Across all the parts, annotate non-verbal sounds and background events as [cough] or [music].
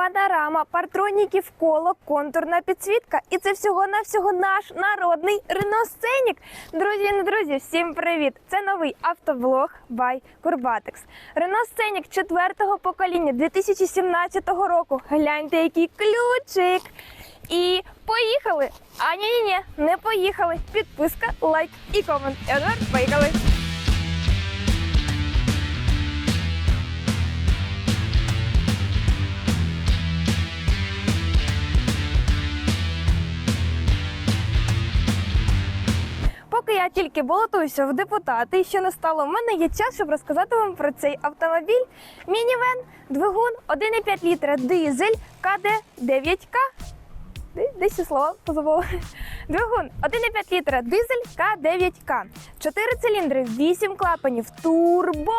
панорама, партроніки коло, контурна підсвітка. І це всього-навсього наш народний реносценік. Друзі не друзі, всім привіт! Це новий автоблог by Курбатекс. Реносценік четвертого покоління 2017 року. Гляньте, який ключик! І поїхали! А ні, ні, ні, не поїхали. Підписка, лайк і комент. Тепер поїхали! Я тільки балотуюся в депутати і ще не стало, в мене є час, щоб розказати вам про цей автомобіль. Мінівен, двигун 1,5 літра, дизель, КД 9К. Де- Десь ці слова позабула. Двигун 1,5 літра, дизель К9К. 4 циліндри, 8 клапанів, турбо.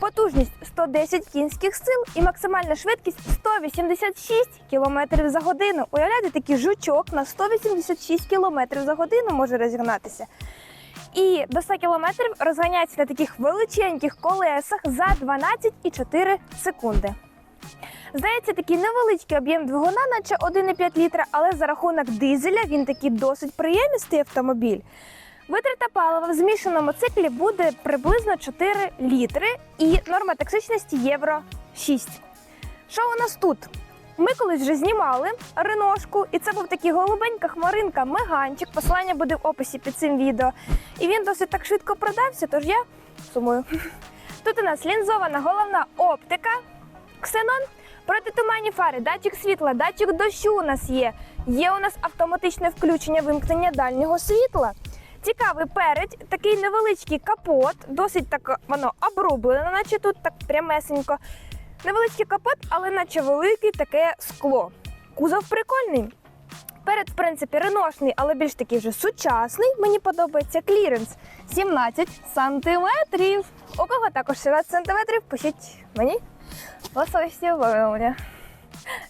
Потужність 110 кінських сил і максимальна швидкість 186 км за годину. Уявляєте, такий жучок на 186 км за годину може розігнатися. І до 100 км розганяється на таких величеньких колесах за 12,4 секунди. Здається, такий невеличкий об'єм двигуна, наче 1,5 літра, але за рахунок дизеля він такий досить приємістий автомобіль. Витрата палива в змішаному циклі буде приблизно 4 літри і норма токсичності євро 6. Що у нас тут? Ми колись вже знімали реношку, і це був такий голубенька хмаринка, меганчик. Посилання буде в описі під цим відео. І він досить так швидко продався, тож я сумую. [laughs] Тут у нас лінзована головна оптика, ксенон, протитуманні фари, датчик світла, датчик дощу у нас є. Є у нас автоматичне включення вимкнення дальнього світла. Цікавий передь, такий невеличкий капот, досить так воно обрублено, наче тут так прямесенько. Невеличкий капот, але наче великий таке скло. Кузов прикольний. Перед, в принципі, реношний, але більш такий вже сучасний. Мені подобається кліренс 17 сантиметрів. У кого також 17 сантиметрів, пишіть мені. Лососі вовня.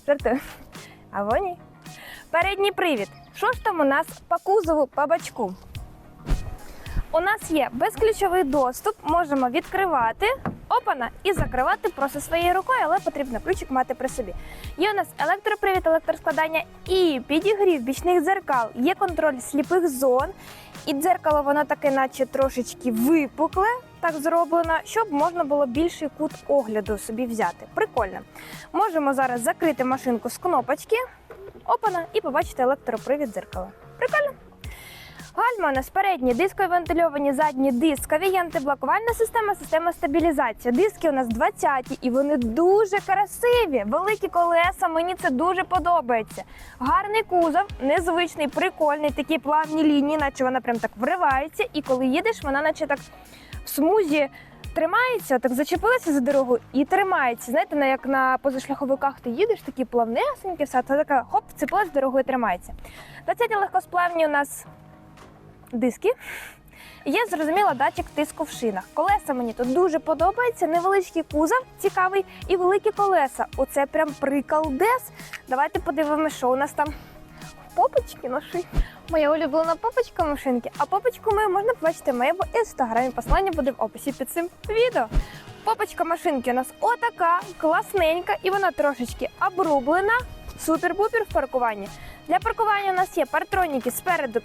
Жартую. Або ні. Передній привід. Що ж там у нас по кузову по бачку? У нас є безключовий доступ, можемо відкривати опана і закривати просто своєю рукою, але потрібно ключик мати при собі. Є у нас електропривід, електроскладання і підігрів бічних дзеркал. Є контроль сліпих зон, і дзеркало воно таке, наче трошечки випукле, так зроблено, щоб можна було більший кут огляду собі взяти. Прикольно. Можемо зараз закрити машинку з кнопочки, опана, і побачити електропривід дзеркала. Прикольно. Гальма у нас передні дискові вентильовані, задні дискові, є антиблокувальна система, система стабілізації. Диски у нас 20 і вони дуже красиві. Великі колеса, мені це дуже подобається. Гарний кузов, незвичний, прикольний, такі плавні лінії, наче вона прям так вривається. І коли їдеш, вона наче так в смузі. Тримається, так зачепилася за дорогу і тримається. Знаєте, на- як на позашляховиках ти їдеш, такі плавнесенькі, все, це така хоп, вцепилась в дорогу і тримається. 20 легкосплавні у нас диски. Є зрозуміло датчик тиску в шинах. Колеса мені тут дуже подобається. Невеличкий кузов, цікавий і великі колеса. Оце прям приколдес. Давайте подивимося, що у нас там попочки наші. Моя улюблена попочка машинки. А попочку мою можна побачити в моєму інстаграмі. Посилання буде в описі під цим відео. Попочка машинки у нас отака, класненька, і вона трошечки обрублена. Супер-пупер в паркуванні. Для паркування у нас є партроніки спереду,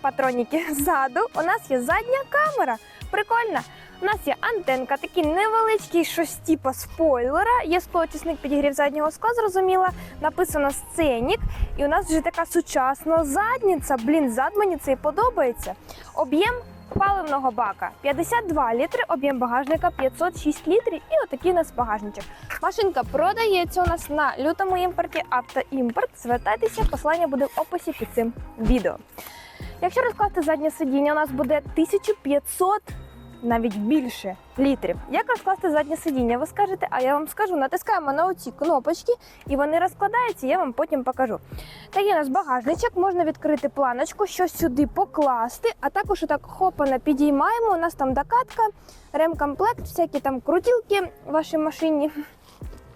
патроніки [laughs] ззаду. У нас є задня камера. Прикольно. У нас є антенка, такий невеличкий щось типу спойлера. Є склоочисник підігрів заднього скла, зрозуміло. Написано сценік. І у нас вже така сучасна задниця. Блін, зад мені це і подобається. Об'єм паливного бака 52 літри, об'єм багажника 506 літрів. І отакий у нас багажничок. Машинка продається у нас на лютому імпорті автоімпорт. Звертайтеся, послання буде в описі під цим відео. Якщо розкласти заднє сидіння, у нас буде 1500 навіть більше літрів. Як розкласти заднє сидіння? Ви скажете, а я вам скажу, натискаємо на оці кнопочки, і вони розкладаються, я вам потім покажу. Такий у нас багажничок, можна відкрити планочку, щось сюди покласти, а також отак хопана підіймаємо. У нас там докатка, ремкомплект, всякі там крутілки в вашій машині.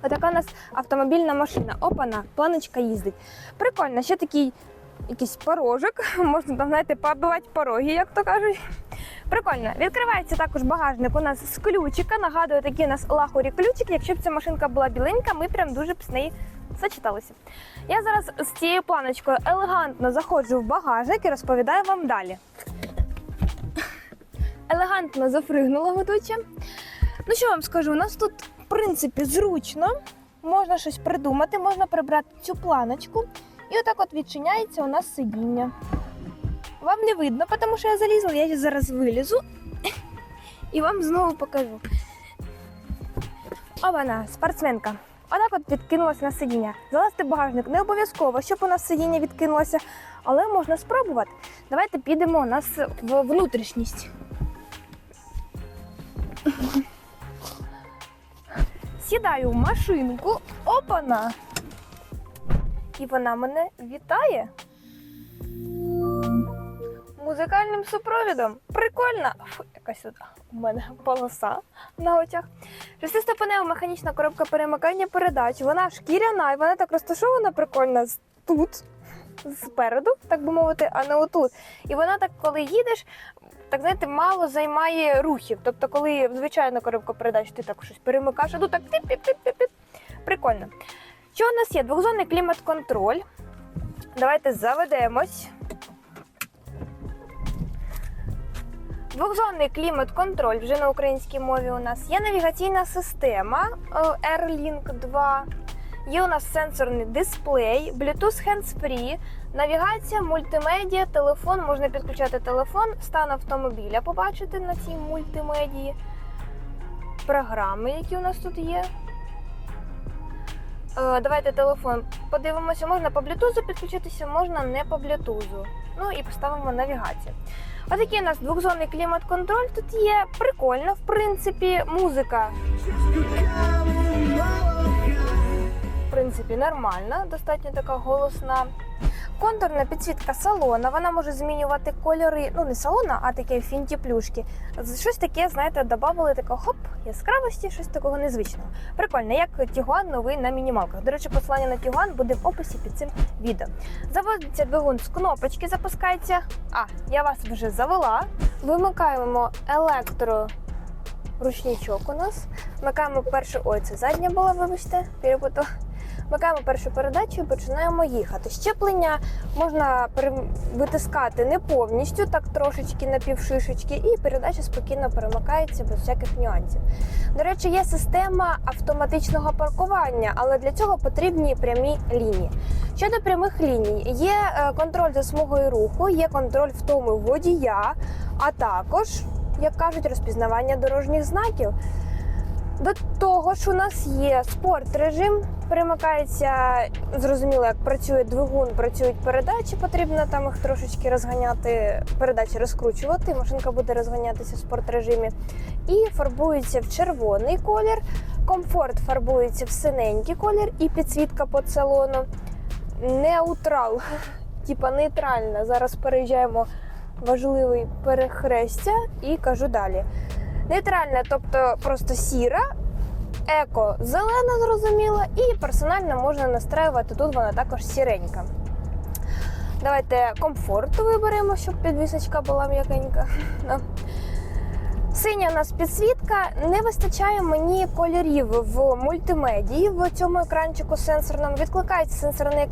Отака у нас автомобільна машина. Опана, планочка їздить. Прикольно, ще такий якийсь порожок. [laughs] Можна там, знаєте, пооббивати пороги, як то кажуть. Прикольно. Відкривається також багажник у нас з ключика. Нагадую, такі у нас лахурі ключики. Якщо б ця машинка була біленька, ми прям дуже б з неї зачиталося. Я зараз з цією планочкою елегантно заходжу в багажник і розповідаю вам далі. Елегантно зафригнула ведуча. Ну що вам скажу, у нас тут, в принципі, зручно. Можна щось придумати, можна прибрати цю планочку. І отак от відчиняється у нас сидіння. Вам не видно, тому що я залізла, я зараз вилізу і вам знову покажу. Обана, спортсменка. Отак от відкинулася на сидіння. Залазити багажник не обов'язково, щоб у нас сидіння відкинулося, але можна спробувати. Давайте підемо у нас в внутрішність. Сідаю в машинку, опана! І вона мене вітає. Музикальним супровідом. Прикольно. Фу, якась тут у мене полоса на очах. Шестиступенева механічна коробка перемикання передач. Вона шкіряна і вона так розташована прикольно тут, спереду, так би мовити, а не отут. І вона так, коли їдеш, так знаєте, мало займає рухів. Тобто, коли звичайна коробка передач, ти так щось перемикаєш, а тут так тип-тип-тип-тип. Прикольно. Що у нас є? Двохзонний клімат-контроль. Давайте заведемось. Двохзонний клімат-контроль вже на українській мові у нас є навігаційна система е, AirLink 2. Є у нас сенсорний дисплей, Bluetooth hands-free, навігація, мультимедіа, телефон. Можна підключати телефон, стан автомобіля побачити на цій мультимедії. Програми, які у нас тут є. Е, Давайте телефон подивимося. Можна по Bluetooth підключитися, можна не по Bluetooth. Ну і поставимо навігацію. Отакий у нас двохзонний клімат-контроль тут є. Прикольно, в принципі, музика. В принципі, нормальна, достатньо така голосна. Контурна підсвітка салона, вона може змінювати кольори, ну не салона, а таке фінті плюшки. Щось таке, знаєте, додавали такого хоп, яскравості, щось такого незвичного. Прикольно, як Тігуан новий на мінімалках. До речі, посилання на Тігуан буде в описі під цим відео. Заводиться двигун з кнопочки, запускається. А, я вас вже завела. Вимикаємо електро. Ручничок у нас. Вмикаємо першу. Ой, це задня була, вибачте, перепутала. Вмикаємо першу передачу і починаємо їхати. Щеплення можна витискати не повністю, так трошечки на півшишечки, і передача спокійно перемикається без всяких нюансів. До речі, є система автоматичного паркування, але для цього потрібні прямі лінії. Щодо прямих ліній, є е, контроль за смугою руху, є контроль втоми водія, а також, як кажуть, розпізнавання дорожніх знаків. До того ж, у нас є спорт режим, перемикається зрозуміло, як працює двигун, працюють передачі. Потрібно там їх трошечки розганяти, передачі розкручувати. Машинка буде розганятися в спорт режимі. І фарбується в червоний колір. Комфорт фарбується в синенький колір і підсвітка по салону. Неутрал, [laughs] типа нейтральна. Зараз переїжджаємо важливий перехрестя і кажу далі. Нейтральна, тобто просто сіра, еко зелена, зрозуміло, і персонально можна настраювати. Тут вона також сіренька. Давайте комфорт виберемо, щоб підвісочка була м'якенька. Синя у нас підсвітка. Не вистачає мені кольорів в мультимедії в цьому екранчику сенсорному. Відкликається сенсорний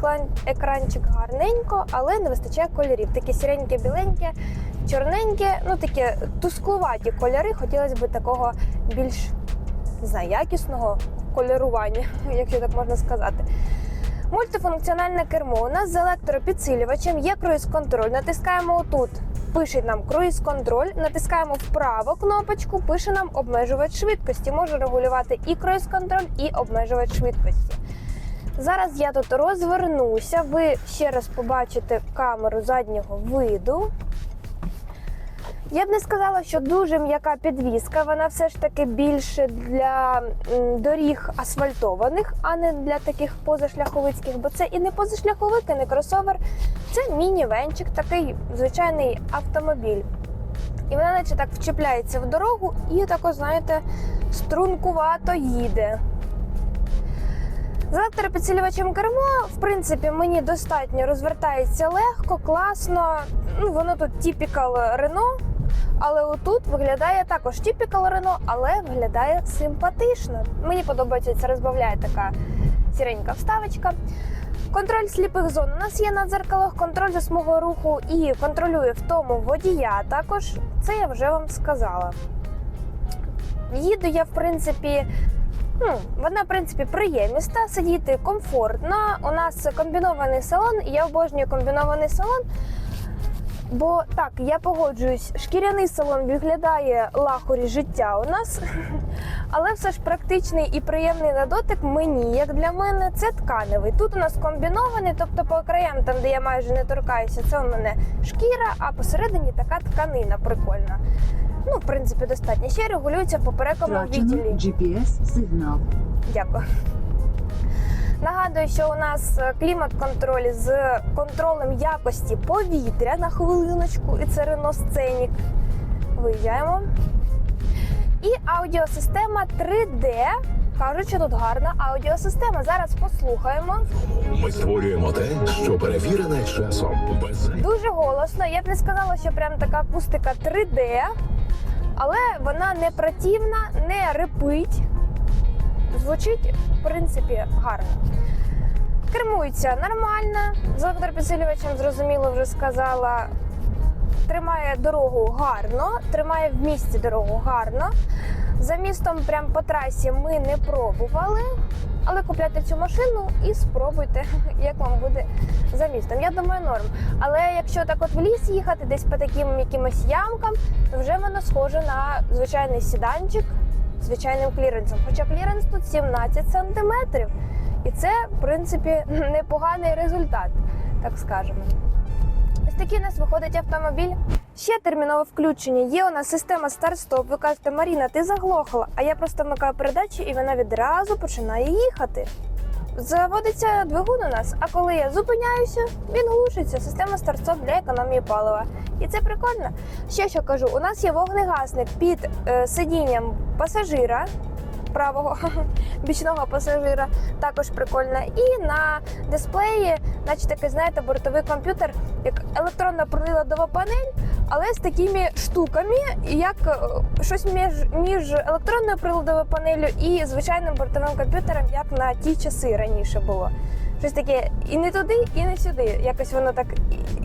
екранчик гарненько, але не вистачає кольорів. Таке сіреньке, чорненьке, ну таке тусклуваті кольори. Хотілося б такого більш якісного кольорування, [laughs] якщо так можна сказати. Мультифункціональне кермо. У нас з електропідсилювачем є круїз-контроль. Натискаємо отут. Пише нам круїз-контроль, натискаємо вправо кнопочку, пише нам обмежувач швидкості. Може регулювати і круїз-контроль, і обмежувач швидкості. Зараз я тут розвернуся. Ви ще раз побачите камеру заднього виду. Я б не сказала, що дуже м'яка підвіска. Вона все ж таки більше для доріг асфальтованих, а не для таких позашляховицьких, бо це і не позашляховик, і не кросовер. Це мінівенчик, такий звичайний автомобіль. І вона наче так вчіпляється в дорогу і тако, знаєте, стрункувато їде. З електропідсилювачем кермо, в принципі, мені достатньо розвертається легко, класно. Ну, воно тут тіпікал Renault, але отут виглядає також тіпікал Renault, але виглядає симпатично. Мені подобається ця розбавляє така сіренька вставочка. Контроль сліпих зон у нас є на дзеркалах, контроль за смугою руху і контролює в тому водія. Також це я вже вам сказала. Їду я, в принципі, ну, вона, в принципі, приємніста, сидіти комфортно. У нас комбінований салон, і я обожнюю комбінований салон. Бо так, я погоджуюсь, шкіряний салон виглядає лахорі життя у нас, [laughs] але все ж практичний і приємний на дотик мені, як для мене, це тканевий. Тут у нас комбінований, тобто по краям, там де я майже не торкаюся, це у мене шкіра, а посередині така тканина прикольна. Ну, в принципі, достатньо. Ще регулюється в поперековому відділі. GPS-сигнал. Дякую. Нагадую, що у нас е, клімат-контроль з контролем якості повітря на хвилиночку, і це Renault Scenic. Виїжджаємо. І аудіосистема 3D. Кажуть, що тут гарна аудіосистема. Зараз послухаємо. Ми створюємо те, що перевірене часом. Без Дуже голосно. Я б не сказала, що прям така акустика 3D, але вона не противна, не репить. Звучить, в принципі, гарно. Кермується нормально. З електропідсилювачем, зрозуміло, вже сказала. Тримає дорогу гарно, тримає в місті дорогу гарно. За містом, прям по трасі, ми не пробували. Але купляйте цю машину і спробуйте, [laughs] як вам буде за містом. Я думаю, норм. Але якщо так от в ліс їхати, десь по таким якимось ямкам, то вже воно схоже на звичайний сіданчик звичайним кліренсом. Хоча кліренс тут 17 сантиметрів. І це, в принципі, [laughs] непоганий результат, так скажемо. Ось такий у нас виходить автомобіль. Ще термінове включення. Є у нас система старт-стоп. Ви кажете, Маріна, ти заглохла, а я просто вмикаю передачі і вона відразу починає їхати. Заводиться двигун у нас, а коли я зупиняюся, він глушиться. Система старт-стоп для економії палива. І це прикольно. Ще що кажу: у нас є вогнегасник під е, сидінням пасажира. Правого [laughs] бічного пасажира також прикольно. І на дисплеї, наче такий, знаєте, бортовий комп'ютер, як електронна приладова панель, але з такими штуками, як е, щось між, між електронною приладовою панелью і звичайним бортовим комп'ютером, як на ті часи раніше було. Щось таке і не туди, і не сюди. Якось воно так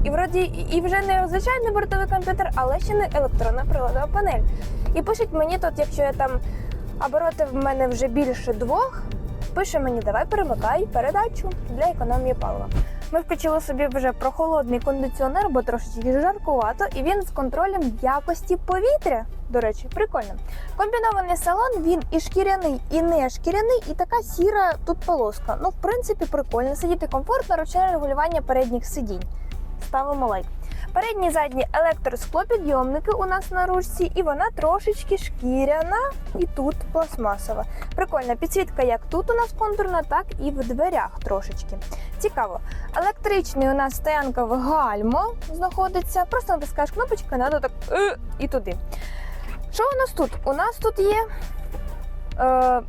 і вроді і вже не звичайний бортовий комп'ютер, але ще не електронна приладова панель. І пишуть мені тут, якщо я там обороти в мене вже більше двох, пише мені, давай перемикай передачу для економії палива. Ми включили собі вже прохолодний кондиціонер, бо трошечки жаркувато, і він з контролем якості повітря. До речі, прикольно. Комбінований салон, він і шкіряний, і не шкіряний, і така сіра тут полоска. Ну, в принципі, прикольно. Сидіти комфортно, ручне регулювання передніх сидінь. Ставимо лайк. Передні задні електросклопідйомники у нас на ручці, і вона трошечки шкіряна, і тут пластмасова. Прикольна підсвітка як тут у нас контурна, так і в дверях трошечки. Цікаво. Електричний у нас стоянкове гальмо знаходиться. Просто натискаєш кнопочку, надо так «е» і туди. Що у нас тут? У нас тут є. Е,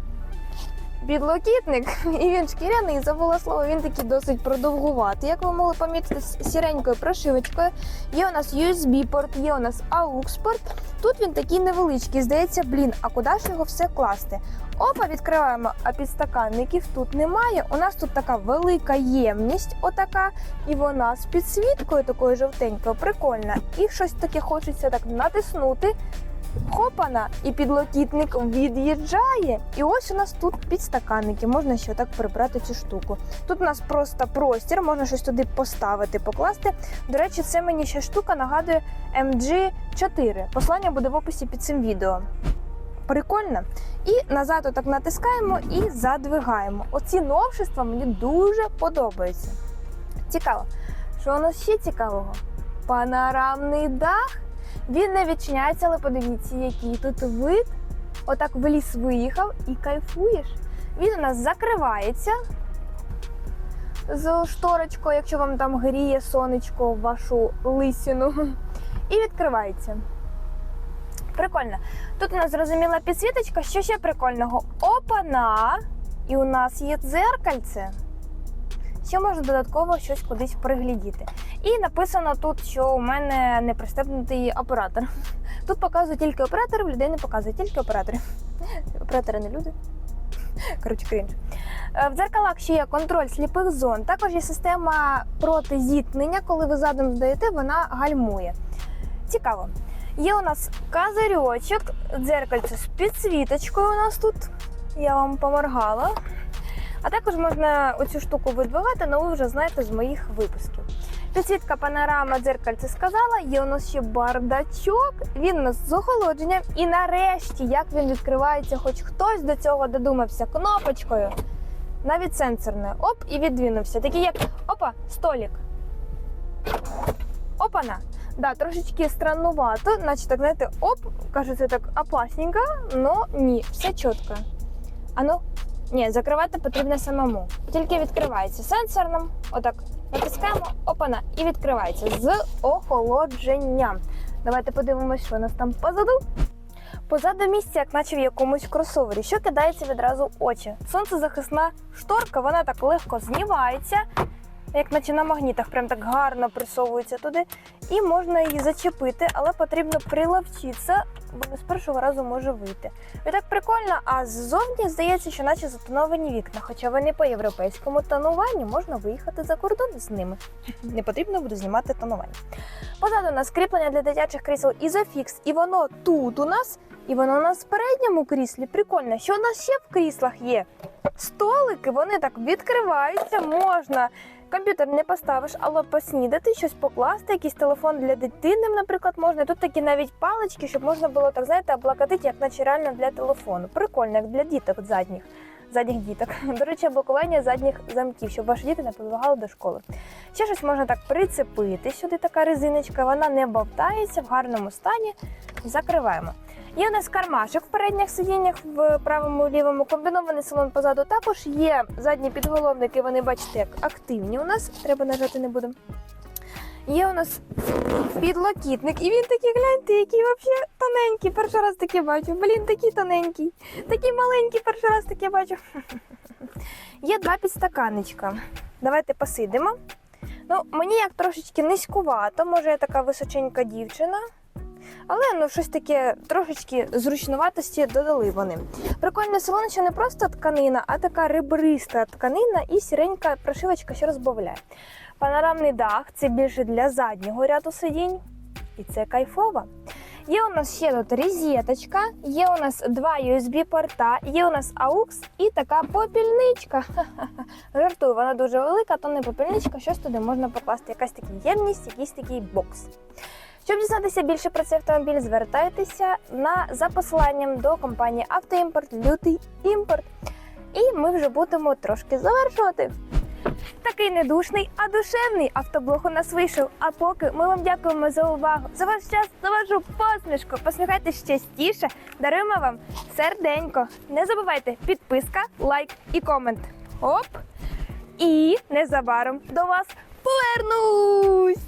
Підлокітник, [laughs] і він шкіряний, забула слово, він такий досить продовгуватий. Як ви могли помітити, з сіренькою прошивочкою. Є у нас USB-порт, є у нас AUX-порт. Тут він такий невеличкий. Здається, блін, а куди ж його все класти? Опа, відкриваємо, а підстаканників тут немає. У нас тут така велика ємність, отака, і вона з підсвіткою такою жовтенькою, прикольна. І щось таке хочеться так натиснути. Хопана, і підлокітник від'їжджає. І ось у нас тут підстаканники. Можна ще так прибрати цю штуку. Тут у нас просто простір, можна щось туди поставити, покласти. До речі, це мені ще штука нагадує MG4. Послання буде в описі під цим відео. Прикольно. І назад отак натискаємо і задвигаємо. Оці новшества мені дуже подобаються. Цікаво. Що у нас ще цікавого? Панорамний дах. Він не відчиняється, але подивіться, який тут вид. Отак в ліс виїхав і кайфуєш. Він у нас закривається з шторочкою, якщо вам там гріє сонечко вашу лисину. І відкривається. Прикольно. Тут у нас зрозуміла підсвіточка. Що ще прикольного? Опана! І у нас є дзеркальце. Ще можна додатково щось кудись приглядіти. І написано тут, що у мене не пристебнутий оператор. [laughs] Тут показує тільки операторів, людей не показує, тільки операторів. [laughs] Оператори не люди. [laughs] Коротше, крінж. Е, В дзеркалах ще є контроль сліпих зон. Також є система протизіткнення, коли ви задом здаєте, вона гальмує. Цікаво. Є у нас козирьочок, дзеркальце з підсвіточкою у нас тут. Я вам поморгала. А також можна оцю штуку видбивати, але ви вже знаєте з моїх випусків. Підсвітка панорама дзеркальце сказала, є у нас ще бардачок, він у нас з охолодженням. І нарешті, як він відкривається, хоч хтось до цього додумався кнопочкою, навіть сенсорною. Оп, і відвинувся. Такий як опа, столик. Опана. Да, трошечки страннувато, наче так, знаєте, оп, кажеться так опасненько, но ні, все чітко. А ну, ні, закривати потрібно самому. Тільки відкривається сенсорним, отак натискаємо, опана, і відкривається з охолодженням. Давайте подивимось, що у нас там позаду. Позаду місця, як наче в якомусь кросовері, що кидається відразу в очі. Сонцезахисна шторка, вона так легко знімається, як наче на магнітах, прям так гарно присовується туди. І можна її зачепити, але потрібно приловчитися, бо не з першого разу може вийти. І так прикольно, а ззовні здається, що наче затоновані вікна, хоча вони по європейському тонуванню можна виїхати за кордон з ними. Не потрібно буде знімати тонування. Позаду у нас кріплення для дитячих крісел Isofix, і воно тут у нас, і воно у нас в передньому кріслі. Прикольно, що у нас ще в кріслах є. Столики, вони так відкриваються, можна. Комп'ютер не поставиш, але поснідати, щось покласти, якийсь телефон для дитини, наприклад, можна. Тут такі навіть палички, щоб можна було так, знаєте, облокотити, як наче реально для телефону. Прикольно, як для діток задніх. Задніх діток. [laughs] До речі, блокування задніх замків, щоб ваші діти не побігали до школи. Ще щось можна так прицепити. Сюди така резиночка, вона не бовтається в гарному стані. Закриваємо. Є у нас кармашок в передніх сидіннях в правому лівому, комбінований салон позаду. Також є задні підголовники, вони бачите, як активні у нас. Треба нажати не будемо. Є у нас підлокітник, і він такий, гляньте, який взагалі тоненький. Перший раз таке бачу. Блін, такий тоненький, такий маленький, перший раз таке бачу. Є два підстаканничка. Давайте посидимо. Ну, мені як трошечки низькувато, може я така височенька дівчина. Але ну щось таке трошечки зручноватості додали вони. Прикольне салон, що не просто тканина, а така ребриста тканина і сіренька прошивочка, що розбавляє. Панорамний дах це більше для заднього ряду сидінь, і це кайфово. Є у нас ще тут розеточка, є у нас два USB-порта, є у нас AUX і така попільничка. Ха-ха-ха. [laughs] Жартую, вона дуже велика, то не попільничка, щось туди можна покласти, якась така ємність, якийсь такий бокс. Щоб дізнатися більше про цей автомобіль, звертайтеся на за посиланням до компанії Автоімпорт, Лютий імпорт. І ми вже будемо трошки завершувати. Такий не душний, а душевний автоблог у нас вийшов. А поки ми вам дякуємо за увагу, за ваш час, за вашу посмішку. Посміхайтесь частіше, даруємо вам серденько. Не забувайте підписка, лайк і комент. Оп! І незабаром до вас повернусь!